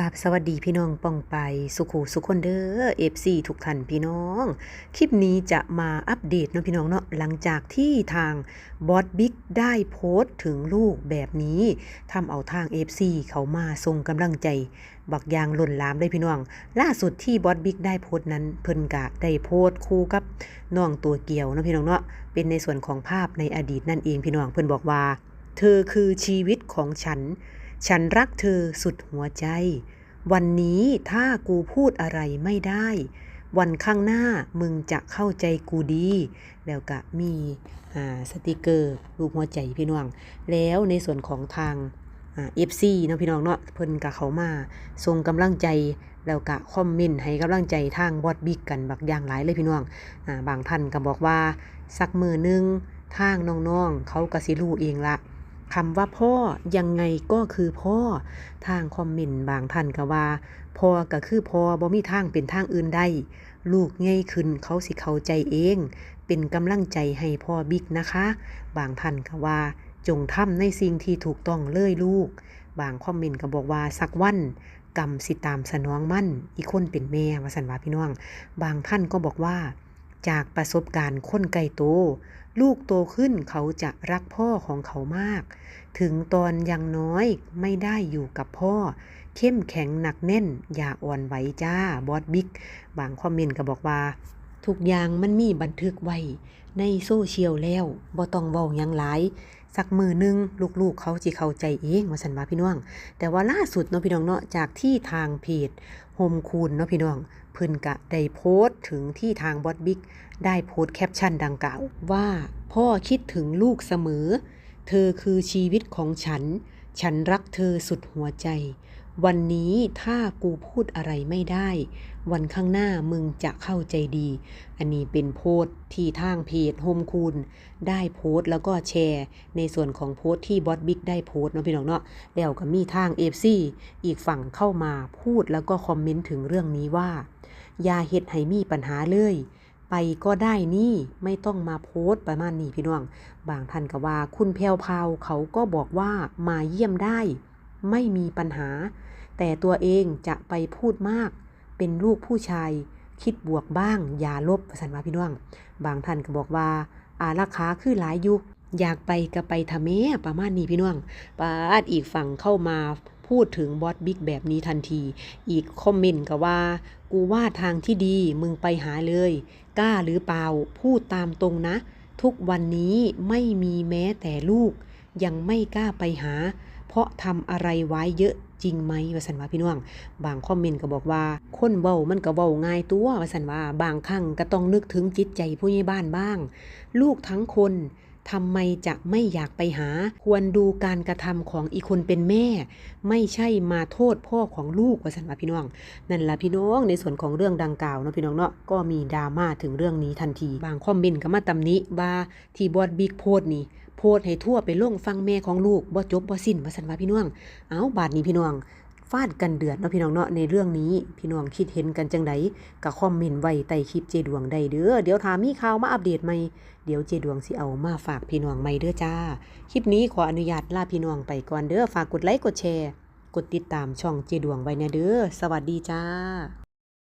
กาบสวัสดีพี่น้องป้องไปสุขูสุขคนเด้อเอฟซีทุกท่านพี่น้อง คลิปนี้จะมาอัปเดตเนาะพี่น้องเนาะหลังจากที่ทางบอสบิ๊กได้โพสต์ถึงลูกแบบนี้ทำเอาทางเอฟซีเขามาส่งกำลังใจ บักยางหล่นลามเลยพี่น้อง ล่าสุดที่บอสบิ๊กได้โพสต์นั้นเพิ่นกะได้โพสต์คู่กับน้องตัวเกี่ยวเนาะพี่น้องเนาะเป็นในส่วนของภาพในอดีตนั่นเองพี่น้องเพิ่นบอกว่า เธอคือชีวิตของฉัน ฉันรักเธอสุดหัวใจ วันนี้ถ้ากูพูดอะไรไม่ได้ วันข้างหน้ามึงจะเข้าใจกูดี แล้วก็มีสติกเกอร์รูปหัวใจพี่น้อง แล้วในส่วนของทางเอ่า FC เนาะพี่น้องเนาะเพิ่นกับเขามาส่งกำลังใจแล้วก็คอมเมนต์ให้กำลังใจทางบอดบิ๊กกันบักอย่างหลายเลยพี่น้องอ่าบางท่านก็บอกว่า สักมือหนึงทางน้องๆ เขาก็สิรู้เองละ คำว่าพ่อยังไงก็คือพ่อทางคอมเมนต์บางท่านก็ว่าพ่อก็คือพ่อบ่มีทางเป็นทางอื่นได้ ลูกง่ายขึ้นเขาสิเข้าใจเอง เป็นกำลังใจให้พ่อบิ๊กนะคะ บางท่านก็ว่า จงทำในสิ่งที่ถูกต้องเลยลูก บางคอมเมนต์ก็บอกว่าสักวันกรรมสิตามสนองมั่น อีกคนเป็นแม่วาสันวาพี่น้อง บางท่านก็บอกว่า จากประสบการณ์คนไกลโต ลูกโตขึ้นเขาจะรักพ่อของเขามาก ถึงตอนยังน้อยไม่ได้อยู่กับพ่อ เข้มแข็งหนักแน่น อย่าอ่อนไหวจ้า บอสบิ๊ก บางคอมเมนต์ก็บอกว่า ทุกอย่างมันมีบันทึกไว้ ในโซเชียลแล้วบ่ต้องเว้ายังหลาย สักมือหนึงลูกๆ เขาจีเข้าใจเองว่าสันว่าพี่น้อง แต่ว่าล่าสุดเนาะพี่น้องเนาะจากที่ทางเพจโฮมคูนเนาะพี่น้องเพิ่นกะได้โพสต์ถึงที่ทางบอสบิ๊กได้โพสต์แคปชั่นดังกล่าว ว่าพ่อคิดถึงลูกเสมอ เธอคือชีวิตของฉัน ฉันรักเธอสุดหัวใจ วันนี้ถ้ากูพูดอะไรไม่ได้ วันข้างหน้ามึงจะเข้าใจดี อันนี้เป็นโพสต์ที่ทางเพจโฮมคูนได้โพสต์แล้วก็แชร์ ในส่วนของโพสต์ที่บอสบิ๊กได้โพสต์เนาะพี่น้องเนาะแล้วก็มีทางเอฟซีอีกฝั่งเข้ามาพูดแล้วก็คอมเมนต์ถึงเรื่องนี้ว่า อย่าเฮ็ดให้มีปัญหาเลยไปก็ได้นี่ไม่ต้องมาโพสต์ประมาณนี้พี่น้อง บางท่านก็ว่าคุณแพรวพาวเขาก็บอกว่ามาเยี่ยมได้ ไม่มีปัญหา แต่ตัวเองจะไปพูดมาก เป็นลูกผู้ชาย คิดบวกบ้าง อย่าลบสันว่าพี่น้อง บางท่านก็บอกว่า อาราคาคือหลายอยุอยากไปก็ไปทำแม่ประมาณนี้พี่น้องปาดอีกฝั่งเข้ามาพูดถึงบอสบิ๊กแบบนี้ทันที อีกคอมเมนต์ก็ว่า กูว่าทางที่ดีมึงไปหาเลย กล้าหรือเปล่า พูดตามตรงนะ ทุกวันนี้ไม่มีแม้แต่ลูก ยังไม่กล้าไปหา เพราะทำอะไรไว้เยอะจริงไหมวสันว่าพี่น้อง บางคอมเมนต์ก็บอกว่า คนเบามันก็เบาง่ายตัววสันว่าบางครั้งก็ต้องนึกถึงจิตใจผู้ใหญ่บ้านบ้าง ลูกทั้งคน ทำไมจะไม่อยากไปหา ควรดูการกระทำของอีกคนเป็นแม่ ไม่ใช่มาโทษพ่อของลูกวสันว่าพี่น้อง นั่นละพี่น้องในส่วนของเรื่องดังกล่าวเนาะพี่น้องเนาะก็มีดราม่าถึงเรื่องนี้ทันที บางคอมเมนต์ก็มาตำหนิว่าที่บอสบิ๊กโพสต์นี่โพสต์ให้ทั่วไปล่งฟังแม่ของลูกบ่จบบ่สิ้นว่าสันว่าพี่น้อง เอาบาดนี้พี่น้อง ฟาดกันเดือดเนาะพี่น้องเนาะในเรื่องนี้ พี่น้องคิดเห็นกันจังไดก็คอมเมนต์ไว้ใต้คลิปเจดวงได้เด้อเดี๋ยวถามีข่าวมาอัปเดตใหม่เดี๋ยวเจดวงสิเอามาฝากพี่น้องใหม่เด้อจ้า คลิปนี้ขออนุญาตลาพี่น้องไปก่อนเด้อฝากกดไลค์กดแชร์ กดติดตามช่องเจดวงไว้นะเด้อสวัสดีจ้า